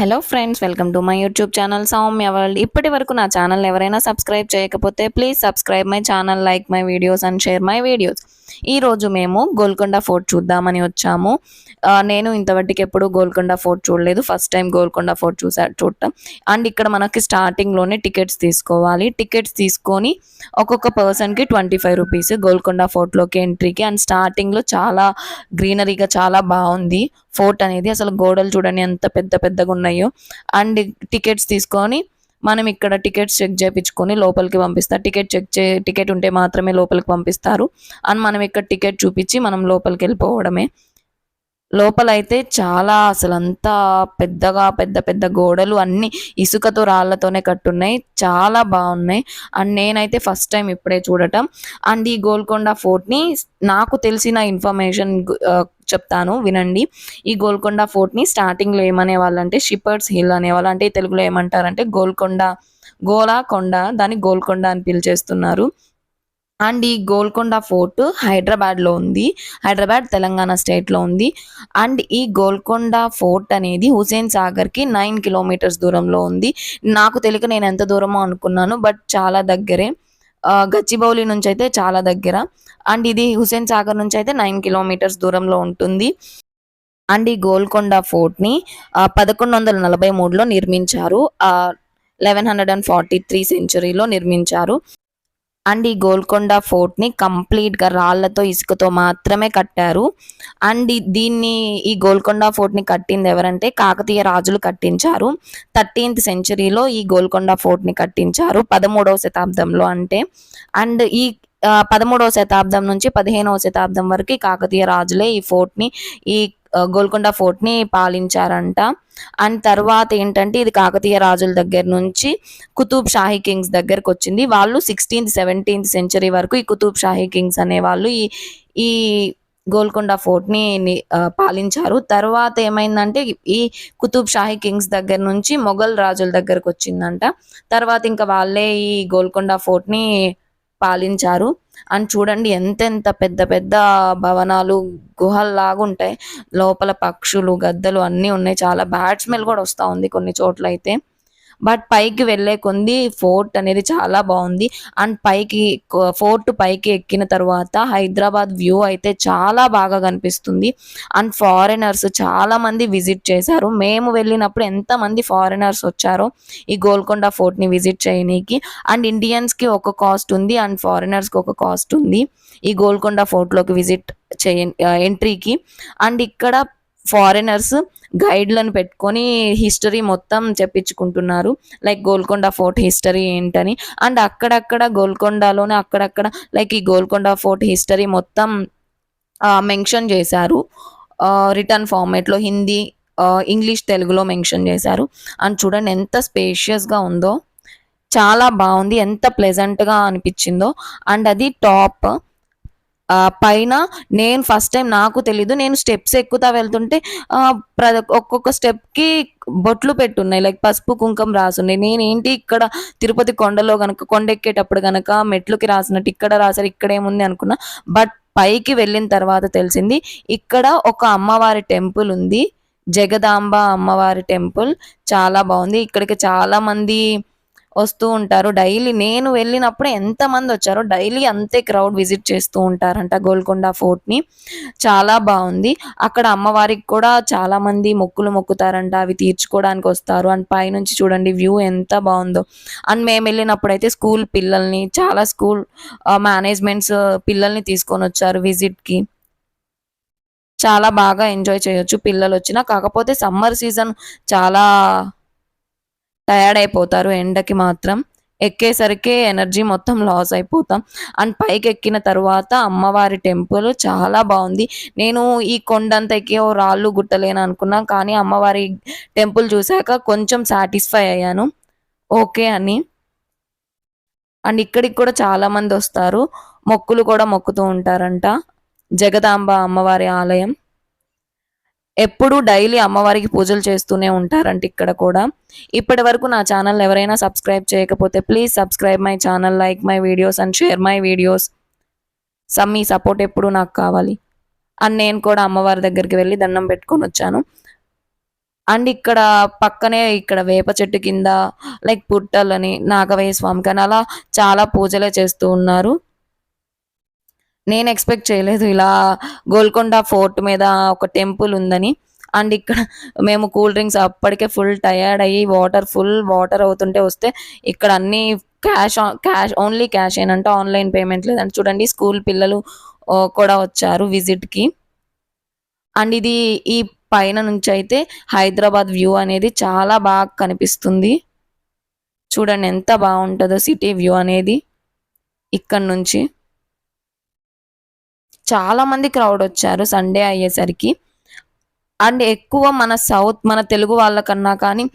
Hello friends welcome to my YouTube channel Soumya world ఇప్పటి వరకు నా ఛానల్ ఎవరైనా సబ్స్క్రైబ్ చేయకపోతే please subscribe my channel like my videos and share my videos ఈరోజు మేము Golconda fort చూద్దామని వచ్చాము. నేను ఇంతవరకు ఎప్పుడు గోల్కొండ ఫోర్ట్ చూడలేదు. ఫస్ట్ టైం గోల్కొండ ఫోర్ట్ చూసా చూడటం. అండ్ ఇక్కడ మనకి స్టార్టింగ్లోనే టికెట్స్ తీసుకోవాలి. టికెట్స్ తీసుకొని ఒక్కొక్క పర్సన్కి ట్వంటీ ఫైవ్ రూపీస్ గోల్కొండ ఫోర్ట్లోకి ఎంట్రీకి. అండ్ స్టార్టింగ్లో చాలా గ్రీనరీగా చాలా బాగుంది. ఫోర్ట్ అనేది అసలు గోడలు చూడండి ఎంత పెద్ద పెద్దగా ఉన్నాయో. అండ్ టికెట్స్ తీసుకొని మనం ఇక్కడ టికెట్స్ చెక్ చేయించుకొని లోపలికి పంపిస్తారు టికెట్ చెక్ చే టికెట్ ఉంటే మాత్రమే లోపలికి పంపిస్తారు. అండ్ మనం ఇక్కడ టికెట్ చూపించి మనం లోపలికి వెళ్ళిపోవడమే. లోపల అయితే చాలా అసలు అంతా పెద్దగా పెద్ద పెద్ద గోడలు అన్ని ఇసుకతో రాళ్ళతోనే కట్టున్నాయి. చాలా బాగున్నాయి. అండ్ నేనైతే ఫస్ట్ టైం ఇప్పుడే చూడటం. అండ్ ఈ గోల్కొండ ఫోర్ట్ని నాకు తెలిసిన ఇన్ఫర్మేషన్ చెప్తాను వినండి. ఈ గోల్కొండ ఫోర్ట్ని స్టార్టింగ్లో ఏమనే వాళ్ళంటే షిపర్స్ హిల్ అనేవాళ్ళు. అంటే తెలుగులో ఏమంటారంటే గోల్కొండ గోలా కొండ దాన్ని గోల్కొండ అని పిలిచేస్తున్నారు. అండ్ ఈ గోల్కొండ ఫోర్ట్ హైదరాబాద్లో ఉంది. హైదరాబాద్ తెలంగాణ స్టేట్లో ఉంది. అండ్ ఈ గోల్కొండ ఫోర్ట్ అనేది హుసేన్ సాగర్కి నైన్ కిలోమీటర్స్ దూరంలో ఉంది. నాకు తెలియక నేను ఎంత దూరమో అనుకున్నాను బట్ చాలా దగ్గరే. గచ్చిబౌలి నుంచి అయితే చాలా దగ్గర. అండ్ ఇది హుసేన్ సాగర్ నుంచి అయితే నైన్ కిలోమీటర్స్ దూరంలో ఉంటుంది. అండ్ ఈ గోల్కొండ ఫోర్ట్ని పదకొండు వందల నలభై మూడులో నిర్మించారు. Eleven hundred and forty three సెంచరీలో నిర్మించారు. అండ్ ఈ గోల్కొండ ఫోర్ట్ని కంప్లీట్గా రాళ్ళతో ఇసుకతో మాత్రమే కట్టారు. అండ్ దీన్ని ఈ గోల్కొండ ఫోర్ట్ని కట్టింది ఎవరంటే కాకతీయ రాజులు కట్టించారు. థర్టీన్త్ సెంచరీలో ఈ గోల్కొండ ఫోర్ట్ని కట్టించారు పదమూడవ శతాబ్దంలో అంటే. అండ్ ఈ పదమూడవ శతాబ్దం నుంచి పదిహేనవ శతాబ్దం వరకు ఈ కాకతీయ రాజులే ఈ ఫోర్ట్ని ఈ గోల్కొండ ఫోర్ట్ని పాలించారంట. అండ్ తర్వాత ఏంటంటే ఇది కాకతీయ రాజుల దగ్గర నుంచి కుతుబ్ షాహీ కింగ్స్ దగ్గరకు వచ్చింది. వాళ్ళు సిక్స్టీన్త్ సెవెంటీన్త్ సెంచరీ వరకు ఈ కుతుబ్ షాహీ కింగ్స్ అనేవాళ్ళు ఈ ఈ గోల్కొండ ఫోర్ట్ని ని- పాలించారు. తర్వాత ఏమైందంటే ఈ కుతుబ్ షాహీ కింగ్స్ దగ్గర నుంచి మొఘల్ రాజుల దగ్గరకు వచ్చిందంట. తర్వాత ఇంకా వాళ్ళే ఈ గోల్కొండ ఫోర్ట్ని పాలించారు. అండ్ చూడండి ఎంతెంత పెద్ద పెద్ద భవనాలు గుహల్లాగా ఉంటాయి లోపల పక్షులు గద్దలు అన్నీ ఉన్నాయి. చాలా బ్యాడ్ స్మెల్ కూడా వస్తూ ఉంది కొన్ని చోట్ల అయితే బట్ పైకి వెళ్ళే కొంది ఫోర్ట్ అనేది చాలా బాగుంది. అండ్ పైకి ఫోర్ట్ పైకి ఎక్కిన తర్వాత హైదరాబాద్ వ్యూ అయితే చాలా బాగా కనిపిస్తుంది. అండ్ ఫారినర్స్ చాలా మంది విజిట్ చేశారు. మేము వెళ్ళినప్పుడు ఎంతమంది ఫారినర్స్ వచ్చారో ఈ గోల్కొండ ఫోర్ట్ని విజిట్ చేయనీకి. అండ్ ఇండియన్స్కి ఒక కాస్ట్ ఉంది అండ్ ఫారినర్స్కి ఒక కాస్ట్ ఉంది ఈ గోల్కొండ ఫోర్ట్లోకి విజిట్ చేయ ఎంట్రీకి. అండ్ ఇక్కడ ఫారినర్స్ గైడ్లను పెట్టుకొని హిస్టరీ మొత్తం చెప్పించుకుంటున్నారు. లైక్ గోల్కొండ ఫోర్ట్ హిస్టరీ ఏంటని. అండ్ అక్కడక్కడ గోల్కొండలోనే అక్కడక్కడ లైక్ ఈ గోల్కొండ ఫోర్ట్ హిస్టరీ మొత్తం మెన్షన్ చేశారు. రిటర్న్ ఫార్మేట్లో హిందీ ఇంగ్లీష్ తెలుగులో మెన్షన్ చేశారు. అండ్ చూడండి ఎంత స్పేషియస్గా ఉందో. చాలా బాగుంది ఎంత ప్లెజెంట్గా అనిపించిందో. అండ్ అది టాప్ పైన నేను ఫస్ట్ టైం నాకు తెలీదు. నేను స్టెప్స్ ఎక్కుతా వెళ్తుంటే ప్ర- ఒక్కొక్క స్టెప్కి బొట్లు పెట్టున్నాయి. లైక్ పసుపు కుంకం రాసున్నాయి. నేనేంటి ఇక్కడ తిరుపతి కొండలో గనక కొండ ఎక్కేటప్పుడు గనక మెట్లుకి రాసినట్టు ఇక్కడ రాశారు ఇక్కడ ఏముంది అనుకున్నా. బట్ పైకి వెళ్ళిన తర్వాత తెలిసింది ఇక్కడ ఒక అమ్మవారి టెంపుల్ ఉంది. జగదాంబ అమ్మవారి టెంపుల్. చాలా బాగుంది. ఇక్కడికి చాలా మంది వస్తూ ఉంటారు. డైలీ నేను వెళ్ళినప్పుడు ఎంతమంది వచ్చారో డైలీ అంతే క్రౌడ్ విజిట్ చేస్తూ ఉంటారంట గోల్కొండ ఫోర్ట్ని. చాలా బాగుంది. అక్కడ అమ్మవారికి కూడా చాలామంది మొక్కులు మొక్కుతారంట. అవి తీర్చుకోవడానికి వస్తారు. అండ్ పైనుంచి చూడండి వ్యూ ఎంత బాగుందో. అండ్ మేము వెళ్ళినప్పుడు అయితే స్కూల్ పిల్లల్ని చాలా స్కూల్ మేనేజ్మెంట్స్ పిల్లల్ని తీసుకొని వచ్చారు విజిట్కి. చాలా బాగా ఎంజాయ్ చేయొచ్చు పిల్లలు వచ్చినా కాకపోతే సమ్మర్ సీజన్ చాలా టయర్డ్ అయిపోతారు ఎండకి మాత్రం. ఎక్కేసరికి ఎనర్జీ మొత్తం లాస్ అయిపోతాం. అండ్ పైకి ఎక్కిన తర్వాత అమ్మవారి టెంపుల్ చాలా బాగుంది. నేను ఈ కొండంత ఎక్కి ఓ రాళ్ళు గుట్టలేను అనుకున్నా కానీ అమ్మవారి టెంపుల్ చూశాక కొంచెం సాటిస్ఫై అయ్యాను. ఓకే అని. అండ్ ఇక్కడికి కూడా చాలా మంది వస్తారు. మొక్కులు కూడా మొక్కుతూ ఉంటారంట. జగదాంబ అమ్మవారి ఆలయం. ఎప్పుడూ డైలీ అమ్మవారికి పూజలు చేస్తూనే ఉంటారంట ఇక్కడ కూడా. ఇప్పటి వరకు నా ఛానల్ ఎవరైనా సబ్స్క్రైబ్ చేయకపోతే please subscribe my channel like my videos and share my videos. Some me support ఎప్పుడు నాకు కావాలి. అండ్ నేను కూడా అమ్మవారి దగ్గరికి వెళ్ళి దండం పెట్టుకొని వచ్చాను. అండ్ ఇక్కడ పక్కనే ఇక్కడ వేప చెట్టు కింద లైక్ పుట్టలని నాగవయ్య స్వామికి అని అలా చాలా పూజలే చేస్తూ ఉన్నారు. నేను ఎక్స్పెక్ట్ చేయలేదు. ఇలా గోల్కొండ ఫోర్ట్ మీద ఒక టెంపుల్ ఉందని. అండ్ ఇక్కడ మేము కూల్ డ్రింక్స్ అప్పటికే ఫుల్ టయర్డ్ అయ్యి వాటర్ ఫుల్ వాటర్ అవుతుంటే వస్తే ఇక్కడ అన్ని క్యాష్ క్యాష్ ఓన్లీ క్యాష్ ఏనంటే ఆన్లైన్ పేమెంట్ లేదంటే చూడండి స్కూల్ పిల్లలు కూడా వచ్చారు విజిట్కి అండ్ ఇది ఈ పైన నుంచి అయితే హైదరాబాద్ వ్యూ అనేది చాలా బాగా కనిపిస్తుంది. చూడండి ఎంత బాగుంటుందో సిటీ వ్యూ అనేది ఇక్కడ నుంచి. చాలా మంది క్రౌడ్ వచ్చారు సండే అయ్యేసరికి. అండ్ ఎక్కువ మన సౌత్ మన తెలుగు వాళ్ళకన్నా కానీ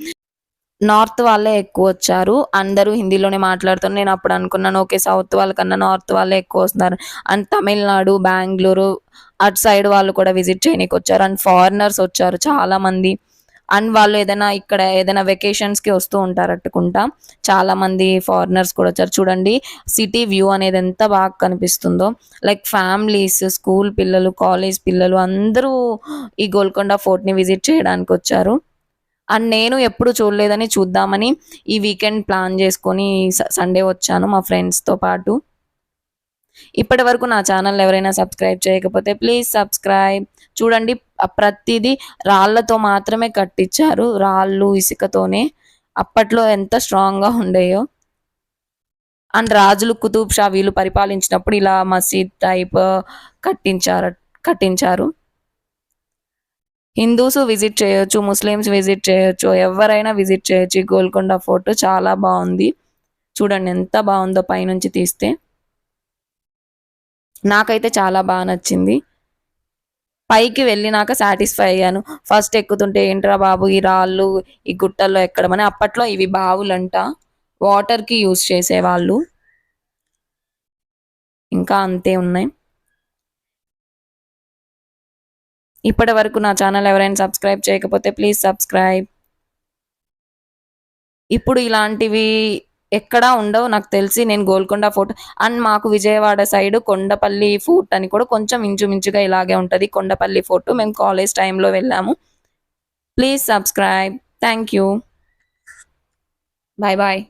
నార్త్ వాళ్ళే ఎక్కువ వచ్చారు. అందరూ హిందీలోనే మాట్లాడుతున్నారు. నేను అప్పుడు అనుకున్నాను ఓకే సౌత్ వాళ్ళకన్నా నార్త్ వాళ్ళే ఎక్కువ వస్తున్నారు. అండ్ తమిళనాడు బెంగళూరు అటు సైడ్ వాళ్ళు కూడా విజిట్ చేయడానికి వచ్చారు. అండ్ ఫారినర్స్ వచ్చారు చాలా మంది. అండ్ వాళ్ళు ఏదైనా ఇక్కడ ఏదైనా వెకేషన్స్కి వస్తూ ఉంటారు అట్టుకుంటా చాలా మంది ఫారినర్స్ కూడా వచ్చారు. చూడండి సిటీ వ్యూ అనేది ఎంత బాగా కనిపిస్తుందో. లైక్ ఫ్యామిలీస్ స్కూల్ పిల్లలు కాలేజ్ పిల్లలు అందరూ ఈ గోల్కొండ ఫోర్ట్ని విజిట్ చేయడానికి వచ్చారు. అండ్ నేను ఎప్పుడు చూడలేదని చూద్దామని ఈ వీకెండ్ ప్లాన్ చేసుకొని సండే వచ్చాను మా ఫ్రెండ్స్తో పాటు. ఇప్పటి వరకు నా ఛానల్ ఎవరైనా సబ్స్క్రైబ్ చేయకపోతే ప్లీజ్ సబ్స్క్రైబ్ చూడండి ప్రతిదీ రాళ్ళతో మాత్రమే కట్టించారు. రాళ్ళు ఇసుకతోనే. అప్పట్లో ఎంత స్ట్రాంగ్గా ఉండేయో. అండ్ రాజులు కుతుబ్ షా వీళ్ళు పరిపాలించినప్పుడు ఇలా మసీద్ టైప్ కట్టించారు కట్టించారు. హిందూస్ విజిట్ చేయొచ్చు ముస్లిమ్స్ విజిట్ చేయొచ్చు ఎవరైనా విజిట్ చేయొచ్చు. ఈ గోల్కొండ ఫోర్ట్ చాలా బాగుంది. చూడండి ఎంత బాగుందో పైనుంచి తీస్తే. నాకైతే చాలా బాగా నచ్చింది. పైకి వెళ్ళినాక సాటిస్ఫై అయ్యాను. ఫస్ట్ ఎక్కుతుంటే ఏంట్రా బాబు ఈ రాళ్ళు ఈ గుట్టల్లో ఎక్కడమని? అప్పట్లో ఇవి బావులంట. వాటర్కి యూజ్ చేసేవాళ్ళు. ఇంకా అంతే ఉన్నాయి. ఇప్పటి వరకు నా ఛానల్ ఎవరైనా సబ్స్క్రైబ్ చేయకపోతే ప్లీజ్ సబ్స్క్రైబ్. ఇప్పుడు ఇలాంటివి ఎక్కడా ఉండవు. నాకు తెలిసి నేను గోల్కొండ ఫోర్ట్ అండ్ మాకు విజయవాడ సైడ్ కొండపల్లి ఫోర్ట్ అని కూడా కొంచెం ఇంచుమించుగా ఇలాగే ఉంటుంది. కొండపల్లి ఫోర్ట్. మేము కాలేజ్ టైంలో వెళ్ళాము. Please subscribe. Thank you. Bye bye.